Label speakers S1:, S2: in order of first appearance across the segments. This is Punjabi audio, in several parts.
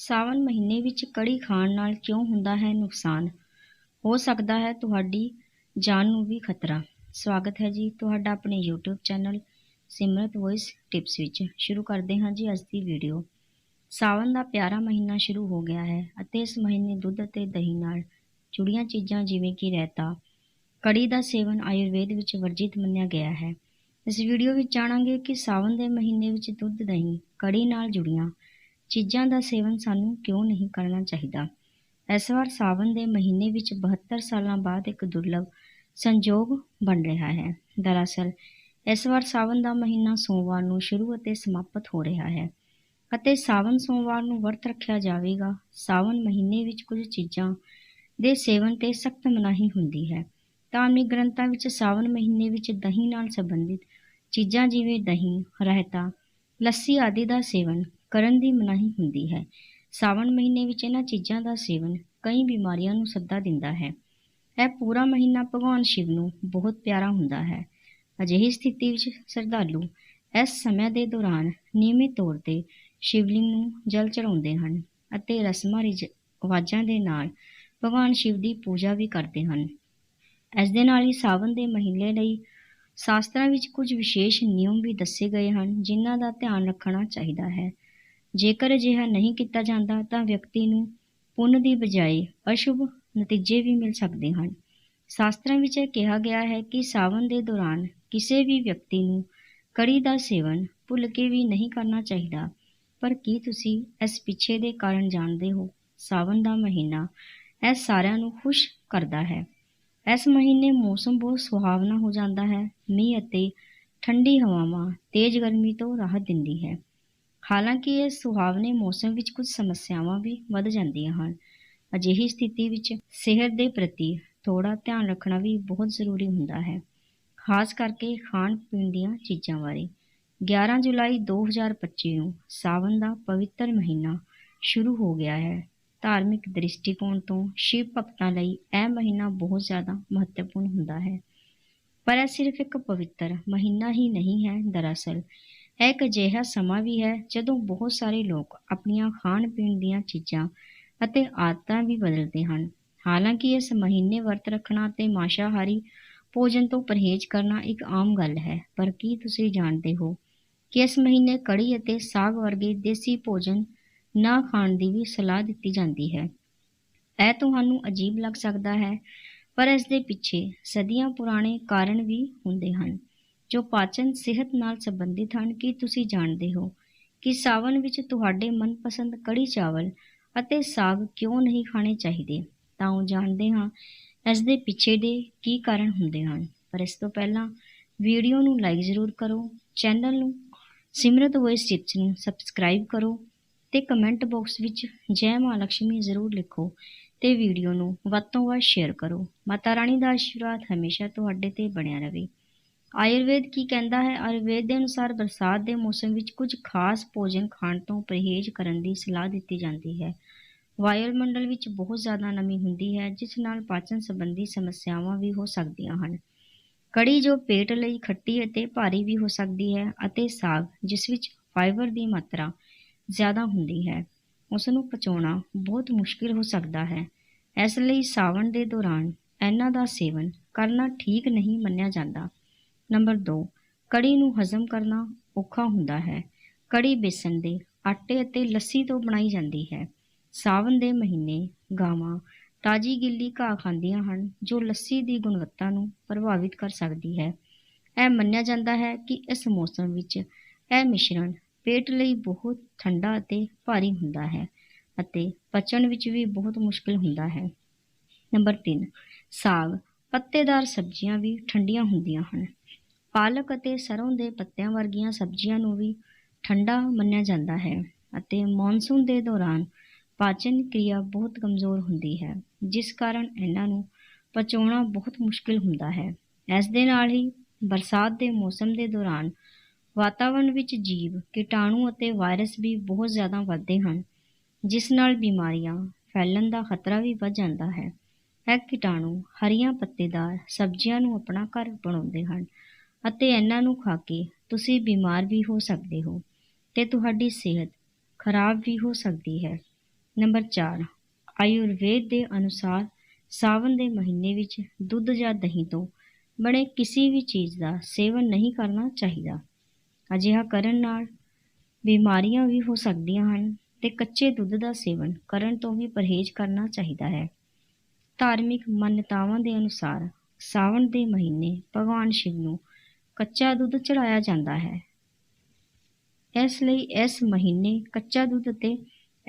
S1: ਸਾਵਣ ਮਹੀਨੇ ਵਿੱਚ ਕੜੀ ਖਾਣ ਨਾਲ ਕਿਉਂ ਹੁੰਦਾ ਹੈ ਨੁਕਸਾਨ? ਹੋ ਸਕਦਾ ਹੈ ਤੁਹਾਡੀ ਜਾਨ ਨੂੰ ਵੀ ਖਤਰਾ। ਸਵਾਗਤ ਹੈ ਜੀ ਤੁਹਾਡਾ ਆਪਣੇ YouTube channel Simrat voice tips ਵਿੱਚ। ਸ਼ੁਰੂ ਕਰਦੇ ਹਾਂ ਜੀ ਅੱਜ ਦੀ ਵੀਡੀਓ ਸਾਵਣ ਦਾ ਪਿਆਰਾ ਮਹੀਨਾ ਸ਼ੁਰੂ ਹੋ ਗਿਆ ਹੈ ਅਤੇ ਇਸ ਮਹੀਨੇ ਦੁੱਧ ਅਤੇ ਦਹੀਂ ਨਾਲ ਜੁੜੀਆਂ ਚੀਜ਼ਾਂ ਜਿਵੇਂ ਕਿ ਰਾਇਤਾ, ਕੜੀ ਦਾ ਸੇਵਨ ਆਯੁਰਵੇਦ ਵਿੱਚ ਵਰਜਿਤ ਮੰਨਿਆ ਗਿਆ ਹੈ। ਇਸ ਵੀਡੀਓ ਵਿੱਚ ਜਾਣਾਂਗੇ ਕਿ ਸਾਵਨ ਦੇ ਮਹੀਨੇ ਵਿੱਚ ਦੁੱਧ, ਦਹੀਂ, ਕੜੀ ਨਾਲ ਜੁੜੀਆਂ ਚੀਜ਼ਾਂ ਦਾ ਸੇਵਨ ਸਾਨੂੰ ਕਿਉਂ ਨਹੀਂ ਕਰਨਾ ਚਾਹੀਦਾ? ਇਸ ਵਾਰ ਸਾਵਨ ਦੇ ਮਹੀਨੇ ਵਿੱਚ 72 ਸਾਲਾਂ ਬਾਅਦ ਇੱਕ ਦੁਰਲਭ ਸੰਜੋਗ ਬਣ ਰਿਹਾ ਹੈ। ਦਰਅਸਲ ਇਸ ਵਾਰ ਸਾਵਨ ਦਾ ਮਹੀਨਾ ਸੋਮਵਾਰ ਨੂੰ ਸ਼ੁਰੂ ਅਤੇ ਸਮਾਪਤ ਹੋ ਰਿਹਾ ਹੈ ਅਤੇ ਸਾਵਨ ਸੋਮਵਾਰ ਨੂੰ ਵਰਤ ਰੱਖਿਆ ਜਾਵੇਗਾ। ਸਾਵਨ ਮਹੀਨੇ ਵਿੱਚ ਕੁਝ ਚੀਜ਼ਾਂ ਦੇ ਸੇਵਨ ਤੇ ਸਖਤ ਮਨਾਹੀ ਹੁੰਦੀ ਹੈ। ਧਾਰਮਿਕ ਗ੍ਰੰਥਾਂ ਵਿੱਚ ਸਾਵਨ ਮਹੀਨੇ ਵਿੱਚ ਦਹੀਂ ਨਾਲ ਸੰਬੰਧਿਤ ਚੀਜ਼ਾਂ ਜਿਵੇਂ ਦਹੀਂ, ਰਾਇਤਾ, ਲੱਸੀ ਆਦਿ ਦਾ ਸੇਵਨ ਕਰਨ ਦੀ ਮਨਾਹੀ ਹੁੰਦੀ ਹੈ। ਸਾਵਣ ਮਹੀਨੇ ਵਿੱਚ ਇਹਨਾਂ ਚੀਜ਼ਾਂ ਦਾ ਸੇਵਨ ਕਈ ਬਿਮਾਰੀਆਂ ਨੂੰ ਸੱਦਾ ਦਿੰਦਾ ਹੈ। ਇਹ ਪੂਰਾ ਮਹੀਨਾ ਭਗਵਾਨ ਸ਼ਿਵ ਨੂੰ ਬਹੁਤ ਪਿਆਰਾ ਹੁੰਦਾ ਹੈ। ਅਜਿਹੀ ਸਥਿਤੀ ਵਿੱਚ ਸ਼ਰਧਾਲੂ ਇਸ ਸਮੇਂ ਦੇ ਦੌਰਾਨ ਨਿਯਮਿਤ ਤੌਰ ਤੇ ਸ਼ਿਵਲਿੰਗ ਨੂੰ ਜਲ ਚੜਾਉਂਦੇ ਹਨ ਅਤੇ ਰਸਮਾਂ ਰਿਜ ਆਵਾਜ਼ਾਂ ਦੇ ਨਾਲ ਭਗਵਾਨ ਸ਼ਿਵ ਦੀ ਪੂਜਾ ਵੀ ਕਰਦੇ ਹਨ। ਇਸ ਦੇ ਨਾਲ ਹੀ ਸਾਵਣ ਦੇ ਮਹੀਨੇ ਲਈ ਸ਼ਾਸਤਰਾਂ ਵਿੱਚ ਕੁਝ ਵਿਸ਼ੇਸ਼ ਨਿਯਮ ਵੀ ਦੱਸੇ ਗਏ ਹਨ, ਜਿਨ੍ਹਾਂ ਦਾ ਧਿਆਨ ਰੱਖਣਾ ਚਾਹੀਦਾ ਹੈ। ਜੇਕਰ ਅਜਿਹਾ ਨਹੀਂ ਕੀਤਾ ਜਾਂਦਾ ਤਾਂ ਵਿਅਕਤੀ ਨੂੰ ਪੁੰਨ ਦੀ ਬਜਾਏ ਅਸ਼ੁਭ ਨਤੀਜੇ ਵੀ ਮਿਲ ਸਕਦੇ ਹਨ। ਸ਼ਾਸਤਰਾਂ ਵਿੱਚ ਕਿਹਾ ਗਿਆ ਹੈ ਕਿ ਸਾਵਨ ਦੇ ਦੌਰਾਨ ਕਿਸੇ ਵੀ ਵਿਅਕਤੀ ਨੂੰ ਕੜੀ ਦਾ ਸੇਵਨ ਭੁੱਲ ਕੇ ਵੀ ਨਹੀਂ ਕਰਨਾ ਚਾਹੀਦਾ। ਪਰ ਕੀ ਤੁਸੀਂ ਇਸ ਪਿੱਛੇ ਦੇ ਕਾਰਨ ਜਾਣਦੇ ਹੋ? ਸਾਵਨ ਦਾ ਮਹੀਨਾ ਇਹ ਸਾਰਿਆਂ ਨੂੰ ਖੁਸ਼ ਕਰਦਾ ਹੈ। ਇਸ ਮਹੀਨੇ ਮੌਸਮ ਬਹੁਤ ਸੁਹਾਵਣਾ ਹੋ ਜਾਂਦਾ ਹੈ। ਮੀਂਹ ਅਤੇ ਠੰਡੀ ਹਵਾਵਾਂ ਤੇਜ਼ ਗਰਮੀ ਤੋਂ ਰਾਹਤ ਦਿੰਦੀ ਹੈ। ਹਾਲਾਂਕਿ ਇਹ ਸੁਹਾਵਣੇ ਮੌਸਮ ਵਿੱਚ ਕੁਝ ਸਮੱਸਿਆਵਾਂ ਵੀ ਵੱਧ ਜਾਂਦੀਆਂ ਹਨ। ਅਜਿਹੀ ਸਥਿਤੀ ਵਿੱਚ ਸਿਹਤ ਦੇ ਪ੍ਰਤੀ ਥੋੜਾ ਧਿਆਨ ਰੱਖਣਾ ਵੀ ਬਹੁਤ ਜ਼ਰੂਰੀ ਹੁੰਦਾ ਹੈ, ਖਾਸ ਕਰਕੇ ਖਾਣ ਪੀਣ ਦੀਆਂ ਚੀਜ਼ਾਂ ਬਾਰੇ। 11 ਜੁਲਾਈ 2025 ਨੂੰ ਸਾਵਨ ਦਾ ਪਵਿੱਤਰ ਮਹੀਨਾ ਸ਼ੁਰੂ ਹੋ ਗਿਆ ਹੈ। ਧਾਰਮਿਕ ਦ੍ਰਿਸ਼ਟੀਕੋਣ ਤੋਂ ਸ਼ਿਵ ਭਗਤਾਂ ਲਈ ਇਹ ਮਹੀਨਾ ਬਹੁਤ ਜ਼ਿਆਦਾ ਮਹੱਤਵਪੂਰਨ ਹੁੰਦਾ ਹੈ। ਪਰ ਇਹ ਸਿਰਫ ਇੱਕ ਪਵਿੱਤਰ ਮਹੀਨਾ ਹੀ ਨਹੀਂ ਹੈ, ਦਰਅਸਲ ਇਹ ਇੱਕ ਅਜਿਹਾ ਸਮਾਂ ਵੀ ਹੈ ਜਦੋਂ ਬਹੁਤ ਸਾਰੇ ਲੋਕ ਆਪਣੀਆਂ ਖਾਣ ਪੀਣ ਦੀਆਂ ਚੀਜ਼ਾਂ ਅਤੇ ਆਦਤਾਂ ਵੀ ਬਦਲਦੇ ਹਨ। ਹਾਲਾਂਕਿ ਇਸ ਮਹੀਨੇ ਵਰਤ ਰੱਖਣਾ ਤੇ ਮਾਸ਼ਾਹਾਰੀ ਭੋਜਨ ਤੋਂ ਪਰਹੇਜ਼ ਕਰਨਾ ਇੱਕ ਆਮ ਗੱਲ ਹੈ, ਪਰ ਕੀ ਤੁਸੀਂ ਜਾਣਦੇ ਹੋ ਕਿ ਇਸ ਮਹੀਨੇ ਕੜੀ ਅਤੇ ਸਾਗ ਵਰਗੇ ਦੇਸੀ ਭੋਜਨ ਨਾ ਖਾਣ ਦੀ ਵੀ ਸਲਾਹ ਦਿੱਤੀ ਜਾਂਦੀ ਹੈ? ਇਹ ਤੁਹਾਨੂੰ ਅਜੀਬ ਲੱਗ ਸਕਦਾ ਹੈ, ਪਰ ਇਸ ਦੇ ਪਿੱਛੇ ਸਦੀਆਂ ਪੁਰਾਣੇ ਕਾਰਨ ਵੀ ਹੁੰਦੇ ਹਨ। ਜੋ ਪਾਚਨ ਸਿਹਤ ਨਾਲ ਸੰਬੰਧਿਤ ਹਨ, ਕੀ ਤੁਸੀਂ ਜਾਣਦੇ ਹੋ ਕਿ ਸਾਵਨ ਵਿੱਚ ਤੁਹਾਡੇ ਮਨਪਸੰਦ ਕੜੀ ਚਾਵਲ ਅਤੇ ਸਾਗ ਕਿਉਂ ਨਹੀਂ ਖਾਣੇ ਚਾਹੀਦੇ? ਤਾਂ ਉਹ ਜਾਣਦੇ ਹਾਂ, ਇਸ ਦੇ ਪਿੱਛੇ ਦੇ ਕੀ ਕਾਰਨ ਹੁੰਦੇ ਹਨ। ਪਰ ਇਸ ਤੋਂ ਪਹਿਲਾਂ ਵੀਡੀਓ ਨੂੰ ਲਾਈਕ ਜ਼ਰੂਰ ਕਰੋ ਚੈਨਲ ਨੂੰ ਸਿਮਰਤ ਵੌਇਸ ਟਿਪਸ ਨੂੰ ਸਬਸਕ੍ਰਾਈਬ ਕਰੋ ਤੇ ਕਮੈਂਟ ਬਾਕਸ ਵਿੱਚ ਜੈ ਮਾਂ ਲక్ష్ਮੀ ਜ਼ਰੂਰ ਲਿਖੋ ਤੇ ਵੀਡੀਓ ਨੂੰ ਵੱਧ ਤੋਂ ਵੱਧ ਸ਼ੇਅਰ ਕਰੋ। ਮਾਤਾ ਰਾਣੀ ਦਾ ਆਸ਼ੀਰਵਾਦ ਹਮੇਸ਼ਾ ਤੁਹਾਡੇ ਤੇ ਬਣਿਆ ਰਹੇ। ਆਯੁਰਵੇਦ ਕੀ ਕਹਿੰਦਾ ਹੈ? ਆਯੁਰਵੇਦ ਦੇ ਅਨੁਸਾਰ ਬਰਸਾਤ ਦੇ ਮੌਸਮ ਵਿੱਚ ਕੁਝ ਖਾਸ ਭੋਜਨ ਖਾਣ ਤੋਂ ਪਰਹੇਜ਼ ਕਰਨ ਦੀ ਸਲਾਹ ਦਿੱਤੀ ਜਾਂਦੀ ਹੈ। ਵਾਯੂਮੰਡਲ ਵਿੱਚ ਬਹੁਤ ਜ਼ਿਆਦਾ ਨਮੀ ਹੁੰਦੀ ਹੈ, ਜਿਸ ਨਾਲ ਪਾਚਨ ਸੰਬੰਧੀ ਸਮੱਸਿਆਵਾਂ ਵੀ ਹੋ ਸਕਦੀਆਂ ਹਨ। ਕੜੀ ਜੋ ਪੇਟ ਲਈ ਖੱਟੀ ਅਤੇ ਭਾਰੀ ਵੀ ਹੋ ਸਕਦੀ ਹੈ ਅਤੇ ਸਾਗ, ਜਿਸ ਵਿੱਚ ਫਾਈਬਰ ਦੀ ਮਾਤਰਾ ਜ਼ਿਆਦਾ ਹੁੰਦੀ ਹੈ ਉਸ ਨੂੰ ਪਚਾਉਣਾ ਬਹੁਤ ਮੁਸ਼ਕਿਲ ਹੋ ਸਕਦਾ ਹੈ। ਇਸ ਲਈ ਸਾਵਣ ਦੇ ਦੌਰਾਨ ਇਹਨਾਂ ਦਾ ਸੇਵਨ ਕਰਨਾ ਠੀਕ ਨਹੀਂ ਮੰਨਿਆ ਜਾਂਦਾ। ਨੰਬਰ 2 ਕੜੀ ਨੂੰ ਹਜ਼ਮ ਕਰਨਾ ਔਖਾ ਹੁੰਦਾ ਹੈ। ਕੜੀ ਬੇਸਣ ਦੇ ਆਟੇ ਅਤੇ ਲੱਸੀ ਤੋਂ ਬਣਾਈ ਜਾਂਦੀ ਹੈ। ਸਾਵਨ ਦੇ ਮਹੀਨੇ ਗਾਵਾਂ ਤਾਜੀ ਗਿੱਲੀ ਘਾਹ ਖਾਂਦੀਆਂ ਹਨ, ਜੋ ਲੱਸੀ ਦੀ ਗੁਣਵੱਤਾ ਨੂੰ ਪ੍ਰਭਾਵਿਤ ਕਰ ਸਕਦੀ ਹੈ। ਇਹ ਮੰਨਿਆ ਜਾਂਦਾ ਹੈ ਕਿ ਇਸ ਮੌਸਮ ਵਿੱਚ ਇਹ ਮਿਸ਼ਰਣ ਪੇਟ ਲਈ ਬਹੁਤ ਠੰਡਾ ਅਤੇ ਭਾਰੀ ਹੁੰਦਾ ਹੈ ਅਤੇ ਪਚਣ ਵਿੱਚ ਵੀ ਬਹੁਤ ਮੁਸ਼ਕਲ ਹੁੰਦਾ ਹੈ। ਨੰਬਰ 3 ਸਾਗ ਪੱਤੇਦਾਰ ਸਬਜ਼ੀਆਂ ਵੀ ਠੰਡੀਆਂ ਹੁੰਦੀਆਂ ਹਨ। ਪਾਲਕ ਅਤੇ ਸਰੋਂ ਦੇ ਪੱਤਿਆਂ ਵਰਗੀਆਂ ਸਬਜ਼ੀਆਂ ਨੂੰ ਵੀ ਠੰਡਾ ਮੰਨਿਆ ਜਾਂਦਾ ਹੈ ਅਤੇ ਮੌਨਸੂਨ ਦੇ ਦੌਰਾਨ ਪਾਚਨ ਕਿਰਿਆ ਬਹੁਤ ਕਮਜ਼ੋਰ ਹੁੰਦੀ ਹੈ, ਜਿਸ ਕਾਰਨ ਇਹਨਾਂ ਨੂੰ ਪਚਾਉਣਾ ਬਹੁਤ ਮੁਸ਼ਕਿਲ ਹੁੰਦਾ ਹੈ। ਇਸ ਦੇ ਨਾਲ ਹੀ ਬਰਸਾਤ ਦੇ ਮੌਸਮ ਦੇ ਦੌਰਾਨ ਵਾਤਾਵਰਣ ਵਿੱਚ ਜੀਵ, ਕੀਟਾਣੂ ਅਤੇ ਵਾਇਰਸ ਵੀ ਬਹੁਤ ਜ਼ਿਆਦਾ ਵੱਧਦੇ ਹਨ, ਜਿਸ ਨਾਲ ਬਿਮਾਰੀਆਂ ਫੈਲਣ ਦਾ ਖਤਰਾ ਵੀ ਵੱਧ ਜਾਂਦਾ ਹੈ। ਇਹ ਕੀਟਾਣੂ ਹਰੀਆਂ ਪੱਤੇਦਾਰ ਸਬਜ਼ੀਆਂ ਨੂੰ ਆਪਣਾ ਘਰ ਬਣਾਉਂਦੇ ਹਨ ਅਤੇ ਇਹਨਾਂ ਨੂੰ ਖਾ ਕੇ ਤੁਸੀਂ ਬਿਮਾਰ ਵੀ ਹੋ ਸਕਦੇ ਹੋ ਤੇ ਤੁਹਾਡੀ ਸਿਹਤ ਖਰਾਬ ਵੀ ਹੋ ਸਕਦੀ ਹੈ। ਨੰਬਰ 4 ਆਯੁਰਵੇਦ ਦੇ ਅਨੁਸਾਰ ਸਾਵਨ ਦੇ ਮਹੀਨੇ ਵਿੱਚ ਦੁੱਧ ਜਾਂ ਦਹੀਂ ਤੋਂ ਬਣੇ ਕਿਸੇ ਵੀ ਚੀਜ਼ ਦਾ ਸੇਵਨ ਨਹੀਂ ਕਰਨਾ ਚਾਹੀਦਾ। ਅਜਿਹਾ ਕਰਨ ਨਾਲ ਬਿਮਾਰੀਆਂ ਵੀ ਹੋ ਸਕਦੀਆਂ ਹਨ ਤੇ ਕੱਚੇ ਦੁੱਧ ਦਾ ਸੇਵਨ ਕਰਨ ਤੋਂ ਵੀ ਪਰਹੇਜ਼ ਕਰਨਾ ਚਾਹੀਦਾ ਹੈ। ਧਾਰਮਿਕ ਮਾਨਤਾਵਾਂ ਦੇ ਅਨੁਸਾਰ ਸਾਵਣ ਦੇ ਮਹੀਨੇ ਭਗਵਾਨ ਸ਼ਿਵ ਨੂੰ ਕੱਚਾ ਦੁੱਧ ਚੜਾਇਆ ਜਾਂਦਾ ਹੈ। ਇਸ ਲਈ ਇਸ ਮਹੀਨੇ ਕੱਚਾ ਦੁੱਧ ਅਤੇ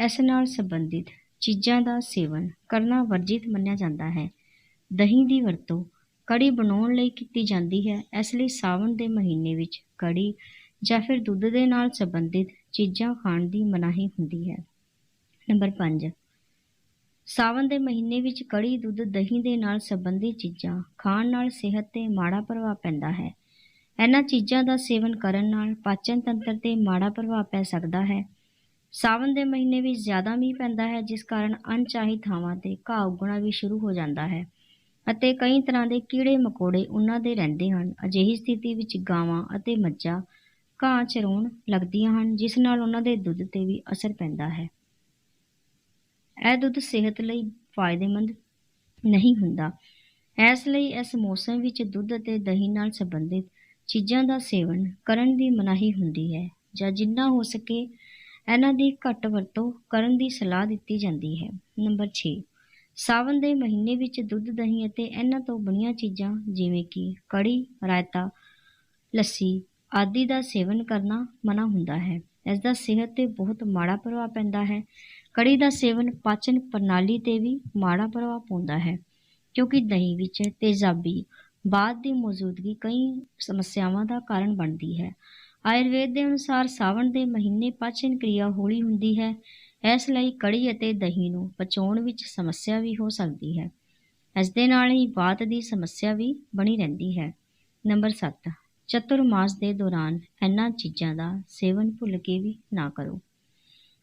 S1: ਇਸ ਨਾਲ ਸੰਬੰਧਿਤ ਚੀਜ਼ਾਂ ਦਾ ਸੇਵਨ ਕਰਨਾ ਵਰਜਿਤ ਮੰਨਿਆ ਜਾਂਦਾ ਹੈ। ਦਹੀਂ ਦੀ ਵਰਤੋਂ ਕੜੀ ਬਣਾਉਣ ਲਈ ਕੀਤੀ ਜਾਂਦੀ ਹੈ। ਇਸ ਲਈ ਸਾਵਣ ਦੇ ਮਹੀਨੇ ਵਿੱਚ ਕੜੀ ਜਾਂ ਫਿਰ ਦੁੱਧ ਦੇ ਨਾਲ ਸੰਬੰਧਿਤ ਚੀਜ਼ਾਂ ਖਾਣ ਦੀ ਮਨਾਹੀ ਹੁੰਦੀ ਹੈ। ਨੰਬਰ 5 ਸਾਵਣ ਦੇ ਮਹੀਨੇ ਵਿੱਚ ਕੜੀ, ਦੁੱਧ, ਦਹੀਂ ਦੇ ਨਾਲ ਸੰਬੰਧਿਤ ਚੀਜ਼ਾਂ ਖਾਣ ਨਾਲ ਸਿਹਤ ਤੇ ਮਾੜਾ ਪ੍ਰਭਾਵ ਪੈਂਦਾ ਹੈ। ਇਹਨਾਂ ਚੀਜ਼ਾਂ ਦਾ ਸੇਵਨ ਕਰਨ ਨਾਲ ਪਾਚਨ ਤੰਤਰ ਤੇ ਮਾੜਾ ਪ੍ਰਭਾਵ ਪੈ ਸਕਦਾ ਹੈ। ਸਾਵਣ ਦੇ ਮਹੀਨੇ ਵਿੱਚ ਜ਼ਿਆਦਾ ਮੀਂਹ ਪੈਂਦਾ ਹੈ, ਜਿਸ ਕਾਰਨ ਅਣਚਾਹੀ ਥਾਵਾਂ ਤੇ ਘਾਹ ਉੱਗਣਾ ਵੀ ਸ਼ੁਰੂ ਹੋ ਜਾਂਦਾ ਹੈ ਅਤੇ ਕਈ ਤਰ੍ਹਾਂ ਦੇ ਕੀੜੇ ਮਕੌੜੇ ਉਹਨਾਂ ਦੇ ਰਹਿੰਦੇ ਹਨ। ਅਜਿਹੀ ਸਥਿਤੀ ਵਿੱਚ ਗਾਵਾਂ ਅਤੇ ਮੱਝਾਂ ਘਾਹ ਚਰਾਉਣ ਲੱਗਦੀਆਂ ਹਨ, ਜਿਸ ਨਾਲ ਉਹਨਾਂ ਦੇ ਦੁੱਧ ਤੇ ਵੀ ਅਸਰ ਪੈਂਦਾ ਹੈ। ਇਹ ਦੁੱਧ ਸਿਹਤ ਲਈ ਫਾਇਦੇਮੰਦ ਨਹੀਂ ਹੁੰਦਾ। ਇਸ ਲਈ ਇਸ ਮੌਸਮ ਵਿੱਚ ਦੁੱਧ ਅਤੇ ਦਹੀਂ ਨਾਲ ਸੰਬੰਧਿਤ ਚੀਜ਼ਾਂ ਦਾ ਸੇਵਨ ਕਰਨ ਦੀ ਮਨਾਹੀ ਹੁੰਦੀ ਹੈ ਜਾਂ ਜਿੰਨਾ ਹੋ ਸਕੇ ਇਹਨਾਂ ਦੀ ਘੱਟ ਵਰਤੋਂ ਕਰਨ ਦੀ ਸਲਾਹ ਦਿੱਤੀ ਜਾਂਦੀ ਹੈ। ਨੰਬਰ 6 ਸਾਵਨ ਦੇ ਮਹੀਨੇ ਵਿੱਚ ਦੁੱਧ, ਦਹੀਂ ਅਤੇ ਇਹਨਾਂ ਤੋਂ ਬਣੀਆਂ ਚੀਜ਼ਾਂ ਜਿਵੇਂ ਕਿ ਕੜੀ, ਰਾਇਤਾ, ਲੱਸੀ ਆਦਿ ਦਾ ਸੇਵਨ ਕਰਨਾ ਮਨਾ ਹੁੰਦਾ ਹੈ। ਇਸ ਦਾ ਸਿਹਤ ਤੇ ਬਹੁਤ ਮਾੜਾ ਪ੍ਰਭਾਵ ਪੈਂਦਾ ਹੈ। ਕੜੀ ਦਾ ਸੇਵਨ ਪਾਚਨ ਪ੍ਰਣਾਲੀ ਤੇ ਵੀ ਮਾੜਾ ਪ੍ਰਭਾਵ ਪਾਉਂਦਾ ਹੈ ਕਿਉਂਕਿ ਦਹੀਂ ਵਿੱਚ ਤੇਜ਼ਾਬੀ ਬਾਦ ਦੀ ਮੌਜੂਦਗੀ ਕਈ ਸਮੱਸਿਆਵਾਂ ਦਾ ਕਾਰਨ ਬਣਦੀ ਹੈ। ਆਯੁਰਵੇਦ ਦੇ ਅਨੁਸਾਰ ਸਾਵਣ ਦੇ ਮਹੀਨੇ ਪਾਚਨ ਕਿਰਿਆ ਹੌਲੀ ਹੁੰਦੀ ਹੈ। ਇਸ ਲਈ ਕੜੀ ਅਤੇ ਦਹੀਂ ਨੂੰ ਪਚਾਉਣ ਵਿੱਚ ਸਮੱਸਿਆ ਵੀ ਹੋ ਸਕਦੀ ਹੈ। ਇਸ ਦੇ ਨਾਲ ਹੀ ਬਾਤ ਦੀ ਸਮੱਸਿਆ ਵੀ ਬਣੀ ਰਹਿੰਦੀ ਹੈ। ਨੰਬਰ 7 ਚਤੁਰਮਾਸ ਦੇ ਦੌਰਾਨ ਇਹਨਾਂ ਚੀਜ਼ਾਂ ਦਾ ਸੇਵਨ ਭੁੱਲ ਕੇ ਵੀ ਨਾ ਕਰੋ।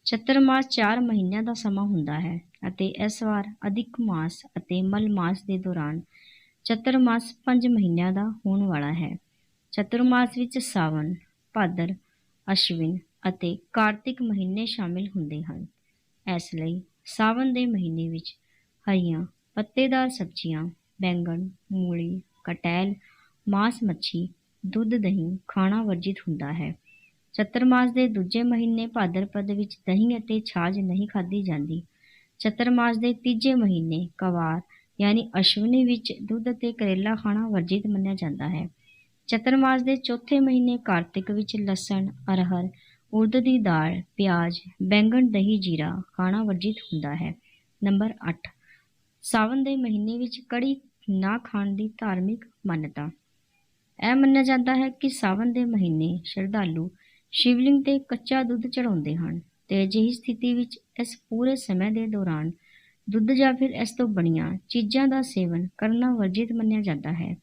S1: ਚਤੁਰਮਾਸ 4 ਮਹੀਨਿਆਂ ਦਾ ਸਮਾਂ ਹੁੰਦਾ ਹੈ ਅਤੇ ਇਸ ਵਾਰ ਅਧਿਕ ਮਾਸ ਅਤੇ ਮਲ ਮਾਸ ਦੇ ਦੌਰਾਨ ਚਤੁਰਮਾਸ ਪੰਜ ਮਹੀਨਿਆਂ ਦਾ ਹੋਣ ਵਾਲਾ ਹੈ। ਚਤੁਰਮਾਸ ਵਿੱਚ ਸਾਵਣ, ਭਾਦਰ, ਅਸ਼ਵਿਨ ਅਤੇ ਕਾਰਤਿਕ ਮਹੀਨੇ ਸ਼ਾਮਿਲ ਹੁੰਦੇ ਹਨ। ਇਸ ਲਈ ਸਾਵਣ ਦੇ ਮਹੀਨੇ ਵਿੱਚ ਹਰੀਆਂ, ਪੱਤੇਦਾਰ ਸਬਜ਼ੀਆਂ, ਬੈਂਗਣ, ਮੂਲੀ, ਕਟੈਲ, ਮਾਸ ਮੱਛੀ, ਦੁੱਧ, ਦਹੀਂ ਖਾਣਾ ਵਰਜਿਤ ਹੁੰਦਾ ਹੈ। ਚਤਰਮਾਸ ਦੇ ਦੂਜੇ ਮਹੀਨੇ ਭਾਦਰਪਦ ਵਿੱਚ ਦਹੀਂ ਅਤੇ ਛਾਜ ਨਹੀਂ ਖਾਧੀ ਜਾਂਦੀ। ਚਤਰਮਾਸ ਦੇ ਤੀਜੇ ਮਹੀਨੇ ਕਵਾਰ ਯਾਨੀ ਅਸ਼ਵਨੀ ਵਿੱਚ ਦੁੱਧ ਅਤੇ ਕਰੇਲਾ ਖਾਣਾ ਵਰਜਿਤ ਮੰਨਿਆ ਜਾਂਦਾ ਹੈ। ਚਤਰਮਾਸ ਦੇ ਚੌਥੇ ਮਹੀਨੇ ਕਾਰਤਿਕ ਵਿੱਚ ਲਸਣ, ਅਰਹਰ ਉਰਦ ਦੀ ਦਾਲ, ਪਿਆਜ਼, ਬੈਂਗਣ, ਦਹੀਂ, ਜੀਰਾ ਖਾਣਾ ਵਰਜਿਤ ਹੁੰਦਾ ਹੈ। ਨੰਬਰ 8 ਸਾਵਨ ਦੇ ਮਹੀਨੇ ਵਿੱਚ ਕੜੀ ਨਾ ਖਾਣ ਦੀ ਧਾਰਮਿਕ ਮਾਨਤਾ। ਇਹ ਮੰਨਿਆ ਜਾਂਦਾ ਹੈ ਕਿ ਸਾਵਨ ਦੇ ਮਹੀਨੇ ਸ਼ਰਧਾਲੂ ਸ਼ਿਵਲਿੰਗ ਤੇ ਕੱਚਾ ਦੁੱਧ ਚੜਾਉਂਦੇ ਹਨ ਤੇ ਅਜਿਹੀ ਸਥਿਤੀ ਵਿੱਚ ਇਸ ਪੂਰੇ ਸਮੇਂ ਦੇ ਦੌਰਾਨ ਦੁੱਧ ਜਾਂ ਫਿਰ ਇਸ ਤੋਂ ਬਣੀਆਂ ਚੀਜ਼ਾਂ ਦਾ ਸੇਵਨ ਕਰਨਾ ਵਰਜਿਤ ਮੰਨਿਆ ਜਾਂਦਾ ਹੈ।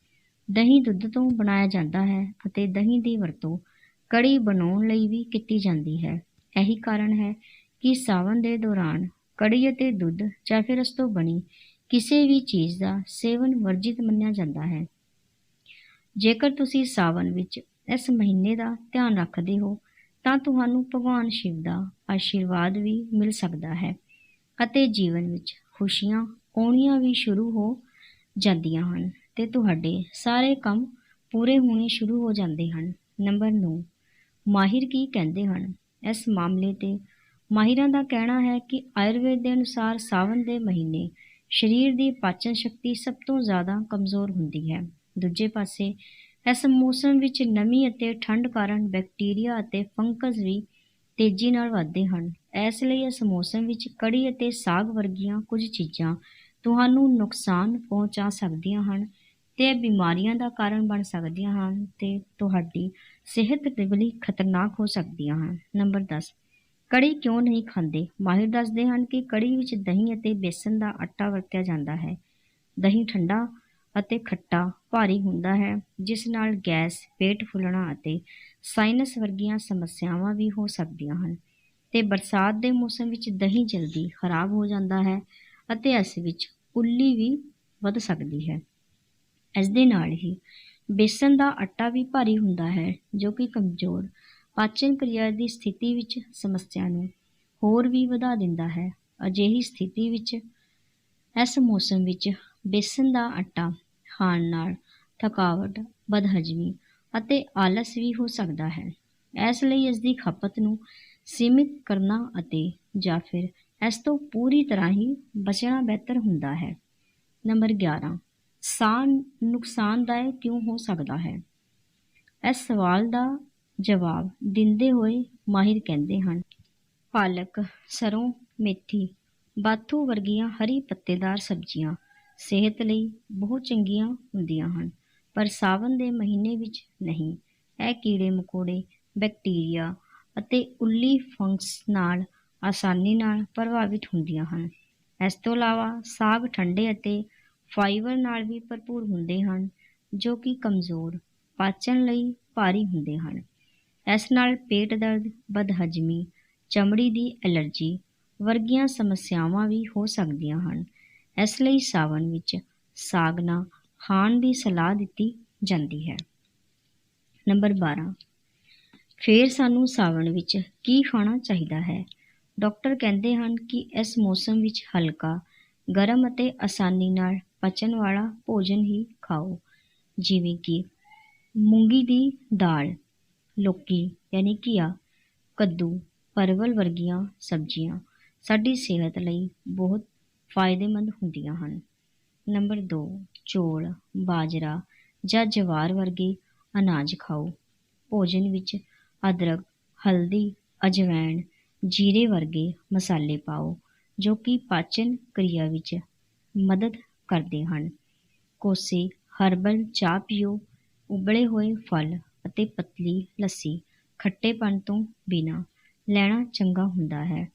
S1: ਦਹੀਂ ਦੁੱਧ ਤੋਂ ਬਣਾਇਆ ਜਾਂਦਾ ਹੈ ਅਤੇ ਦਹੀਂ ਦੀ ਵਰਤੋਂ ਕੜੀ ਬਣਾਉਣ ਲਈ ਵੀ ਕੀਤੀ ਜਾਂਦੀ ਹੈ। ਇਹੀ ਕਾਰਨ ਹੈ ਕਿ ਸਾਵਨ ਦੇ ਦੌਰਾਨ ਕੜੀ ਅਤੇ ਦੁੱਧ ਜਾਂ ਫਿਰ ਇਸ ਤੋਂ ਬਣੀ ਕਿਸੇ ਵੀ ਚੀਜ਼ ਦਾ ਸੇਵਨ ਵਰਜਿਤ ਮੰਨਿਆ ਜਾਂਦਾ ਹੈ। ਜੇਕਰ ਤੁਸੀਂ ਸਾਵਨ ਵਿੱਚ ਇਸ ਮਹੀਨੇ ਦਾ ਧਿਆਨ ਰੱਖਦੇ ਹੋ ਤਾਂ ਤੁਹਾਨੂੰ ਭਗਵਾਨ ਸ਼ਿਵ ਦਾ ਆਸ਼ੀਰਵਾਦ ਵੀ ਮਿਲ ਸਕਦਾ ਹੈ। ਅਤੇ ਜੀਵਨ ਵਿੱਚ ਖੁਸ਼ੀਆਂ ਆਉਣੀਆਂ ਵੀ ਸ਼ੁਰੂ ਹੋ ਜਾਂਦੀਆਂ ਹਨ ਤੇ ਤੁਹਾਡੇ ਸਾਰੇ ਕੰਮ ਪੂਰੇ ਹੋਣੇ ਸ਼ੁਰੂ ਹੋ ਜਾਂਦੇ ਹਨ। ਨੰਬਰ 9 ਮਾਹਿਰ ਕੀ ਕਹਿੰਦੇ ਹਨ? ਇਸ ਮਾਮਲੇ ਤੇ ਮਾਹਿਰਾਂ ਦਾ ਕਹਿਣਾ ਹੈ ਕਿ ਆਯੁਰਵੇਦ ਦੇ ਅਨੁਸਾਰ ਸਾਵਨ ਦੇ ਮਹੀਨੇ ਸਰੀਰ ਦੀ ਪਾਚਨ ਸ਼ਕਤੀ ਸਭ ਤੋਂ ਜ਼ਿਆਦਾ ਕਮਜ਼ੋਰ ਹੁੰਦੀ ਹੈ। ਦੂਜੇ ਪਾਸੇ, ਇਸ ਮੌਸਮ ਵਿੱਚ ਨਮੀ ਅਤੇ ਠੰਡ ਕਾਰਨ ਬੈਕਟੀਰੀਆ ਅਤੇ ਫੰਗਸ ਵੀ ਤੇਜ਼ੀ ਨਾਲ ਵਧਦੇ ਹਨ। ਇਸ ਲਈ ਇਸ ਮੌਸਮ ਵਿੱਚ ਕੜੀ ਅਤੇ ਸਾਗ ਵਰਗੀਆਂ ਕੁਝ ਚੀਜ਼ਾਂ ਤੁਹਾਨੂੰ ਨੁਕਸਾਨ ਪਹੁੰਚਾ ਸਕਦੀਆਂ ਹਨ ਤੇ ਬਿਮਾਰੀਆਂ ਦਾ ਕਾਰਨ ਬਣ ਸਕਦੀਆਂ ਹਨ ਤੇ ਤੁਹਾਡੀ ਸਿਹਤ ਦੇ ਲਈ ਖਤਰਨਾਕ ਹੋ ਸਕਦੀਆਂ ਹਨ। ਨੰਬਰ 10 ਕੜੀ ਕਿਉਂ ਨਹੀਂ ਖਾਂਦੇ? ਮਾਹਿਰ ਦੱਸਦੇ ਹਨ ਕਿ ਕੜੀ ਵਿੱਚ ਦਹੀਂ ਅਤੇ ਬੇਸਨ ਦਾ ਆਟਾ ਵਰਤਿਆ ਜਾਂਦਾ ਹੈ। ਦਹੀਂ ਠੰਡਾ ਅਤੇ ਖੱਟਾ, ਭਾਰੀ ਹੁੰਦਾ ਹੈ, ਜਿਸ ਨਾਲ ਗੈਸ, ਪੇਟ ਫੁੱਲਣਾ ਅਤੇ ਸਾਈਨਸ ਵਰਗੀਆਂ ਸਮੱਸਿਆਵਾਂ ਵੀ ਹੋ ਸਕਦੀਆਂ ਹਨ। ਤੇ ਬਰਸਾਤ ਦੇ ਮੌਸਮ ਵਿੱਚ ਦਹੀਂ ਜਲਦੀ ਖਰਾਬ ਹੋ ਜਾਂਦਾ ਹੈ ਅਤੇ ਇਸ ਵਿੱਚ ਉੱਲੀ ਵੀ ਵੱਧ ਸਕਦੀ ਹੈ। ਇਸ ਦੇ ਨਾਲ ਹੀ ਬੇਸਨ ਦਾ ਆਟਾ ਵੀ ਭਾਰੀ ਹੁੰਦਾ ਹੈ, ਜੋ ਕਿ ਕਮਜ਼ੋਰ ਪਾਚਨ ਕਿਰਿਆ ਦੀ ਸਥਿਤੀ ਵਿੱਚ ਸਮੱਸਿਆ ਨੂੰ ਹੋਰ ਵੀ ਵਧਾ ਦਿੰਦਾ ਹੈ। ਅਜਿਹੀ ਸਥਿਤੀ ਵਿੱਚ ਇਸ ਮੌਸਮ ਵਿੱਚ ਬੇਸਨ ਦਾ ਆਟਾ ਖਾਣ ਨਾਲ ਥਕਾਵਟ, ਬਦਹਜ਼ਮੀ ਅਤੇ ਆਲਸ ਵੀ ਹੋ ਸਕਦਾ ਹੈ। ਇਸ ਲਈ ਇਸ ਦੀ ਖਪਤ ਨੂੰ ਸੀਮਿਤ ਕਰਨਾ ਅਤੇ ਜਾਂ ਫਿਰ ਇਸ ਤੋਂ ਪੂਰੀ ਤਰ੍ਹਾਂ ਹੀ ਬਚਣਾ ਬਿਹਤਰ ਹੁੰਦਾ ਹੈ। ਨੰਬਰ 11 ਸਾਹ ਨੁਕਸਾਨਦਾਇਕ ਕਿਉਂ ਹੋ ਸਕਦਾ ਹੈ? ਇਸ ਸਵਾਲ ਦਾ ਜਵਾਬ ਦਿੰਦੇ ਹੋਏ ਮਾਹਿਰ ਕਹਿੰਦੇ ਹਨ, ਪਾਲਕ, ਸਰੋਂ, ਮੇਥੀ, ਬਾਥੂ ਵਰਗੀਆਂ ਹਰੀ ਪੱਤੇਦਾਰ ਸਬਜ਼ੀਆਂ ਸਿਹਤ ਲਈ ਬਹੁਤ ਚੰਗੀਆਂ ਹੁੰਦੀਆਂ ਹਨ, ਪਰ ਸਾਵਨ ਦੇ ਮਹੀਨੇ ਵਿੱਚ ਨਹੀਂ। ਇਹ ਕੀੜੇ ਮਕੌੜੇ ਬੈਕਟੀਰੀਆ ਅਤੇ ਉੱਲੀ ਫੰਗਸ ਨਾਲ ਆਸਾਨੀ ਨਾਲ ਪ੍ਰਭਾਵਿਤ ਹੁੰਦੀਆਂ ਹਨ। ਇਸ ਤੋਂ ਇਲਾਵਾ ਸਾਗ ਠੰਡੇ ਅਤੇ ਫਾਈਬਰ ਨਾਲ ਵੀ ਭਰਪੂਰ ਹੁੰਦੇ ਹਨ, ਜੋ ਕਿ ਕਮਜ਼ੋਰ, ਪਾਚਨ ਲਈ ਭਾਰੀ ਹੁੰਦੇ ਹਨ। ਇਸ ਨਾਲ ਪੇਟ ਦਰਦ, ਬਦਹਜ਼ਮੀ, ਚਮੜੀ ਦੀ ਐਲਰਜੀ ਵਰਗੀਆਂ ਸਮੱਸਿਆਵਾਂ ਵੀ ਹੋ ਸਕਦੀਆਂ ਹਨ। ਇਸ ਲਈ ਸਾਵਣ ਵਿੱਚ ਸਾਗ ਨਾ ਖਾਣ ਦੀ ਸਲਾਹ ਦਿੱਤੀ ਜਾਂਦੀ ਹੈ। ਨੰਬਰ 12 ਫਿਰ ਸਾਨੂੰ ਸਾਵਣ ਵਿੱਚ ਕੀ ਖਾਣਾ ਚਾਹੀਦਾ ਹੈ? ਡਾਕਟਰ ਕਹਿੰਦੇ ਹਨ ਕਿ ਇਸ ਮੌਸਮ ਵਿੱਚ ਹਲਕਾ, ਗਰਮ ਅਤੇ ਆਸਾਨੀ ਨਾਲ ਪਚਣ ਵਾਲਾ ਭੋਜਨ ਹੀ ਖਾਓ। ਜਿਵੇਂ ਕਿ ਮੂੰਗੀ ਦੀ ਦਾਲ, ਲੋਕੀ ਯਾਨੀ ਘੀਆ ਕੱਦੂ, ਪਰਵਲ ਵਰਗੀਆਂ ਸਬਜ਼ੀਆਂ ਸਾਡੀ ਸਿਹਤ ਲਈ ਬਹੁਤ ਫਾਇਦੇਮੰਦ ਹੁੰਦੀਆਂ ਹਨ। ਨੰਬਰ 2 ਚੌਲ, ਬਾਜਰਾ ਜਾਂ ਜਵਾਰ ਵਰਗੇ ਅਨਾਜ ਖਾਓ। ਭੋਜਨ ਵਿੱਚ ਅਦਰਕ, ਹਲਦੀ ਅਜਵਾਇਣ ਜੀਰੇ ਵਰਗੇ ਮਸਾਲੇ ਪਾਓ, ਜੋ ਕਿ ਪਾਚਨ ਕਿਰਿਆ ਵਿੱਚ ਮਦਦ ਕਰਦੇ ਹਨ। ਕੋਸੇ ਹਰਬਲ ਚਾਹ ਪੀਓ, ਉਬਲੇ ਹੋਏ ਫਲ ਅਤੇ ਪਤਲੀ ਲੱਸੀ ਖੱਟੇਪਣ ਤੋਂ ਬਿਨਾਂ ਲੈਣਾ ਚੰਗਾ ਹੁੰਦਾ ਹੈ।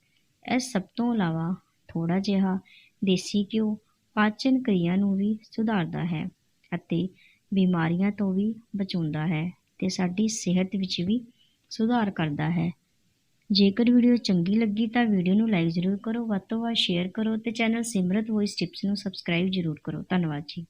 S1: ਇਹ ਸਭ ਤੋਂ ਇਲਾਵਾ ਥੋੜਾ ਜਿਹਾ ਦੇਸੀ ਘਿਓ ਪਾਚਨ ਕਿਰਿਆ ਨੂੰ ਵੀ ਸੁਧਾਰਦਾ ਹੈ ਅਤੇ ਬਿਮਾਰੀਆਂ ਤੋਂ ਵੀ ਬਚਾਉਂਦਾ ਹੈ ਤੇ ਸਾਡੀ ਸਿਹਤ ਵਿੱਚ ਵੀ ਸੁਧਾਰ ਕਰਦਾ ਹੈ। ਜੇਕਰ ਵੀਡੀਓ ਚੰਗੀ ਲੱਗੀ ਤਾਂ ਵੀਡੀਓ ਨੂੰ ਲਾਈਕ ਜ਼ਰੂਰ ਕਰੋ, ਵੱਧ ਤੋਂ ਵੱਧ ਸ਼ੇਅਰ ਕਰੋ ਤੇ ਚੈਨਲ ਸਿਮਰਤ ਵੌਇਸ ਟਿਪਸ ਨੂੰ ਸਬਸਕ੍ਰਾਈਬ ਜ਼ਰੂਰ ਕਰੋ। ਧੰਨਵਾਦ ਜੀ।